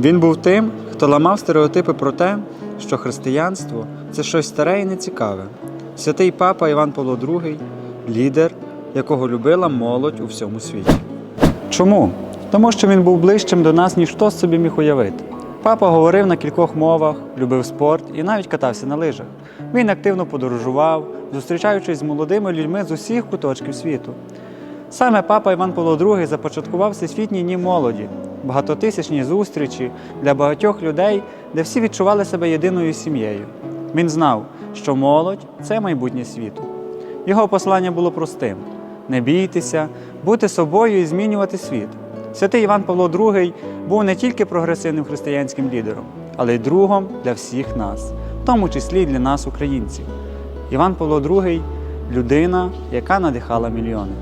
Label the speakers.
Speaker 1: Він був тим, хто ламав стереотипи про те, що християнство це щось старе і нецікаве. Святий папа Іван Павло II – лідер, якого любила молодь у всьому світі. Чому? Тому що він був ближчим до нас, ніж хто собі міг уявити. Папа говорив на кількох мовах, любив спорт і навіть катався на лижах. Він активно подорожував, зустрічаючись з молодими людьми з усіх куточків світу. Саме папа Іван Павло II започаткував всесвітні дні молоді, багатотисячні зустрічі для багатьох людей, де всі відчували себе єдиною сім'єю. Він знав, що молодь це майбутнє світу. Його послання було простим: не бійтеся, бути собою і змінювати світ. Святий Іван Павло II був не тільки прогресивним християнським лідером, але й другом для всіх нас, в тому числі й для нас, українців. Іван Павло II людина, яка надихала мільйони.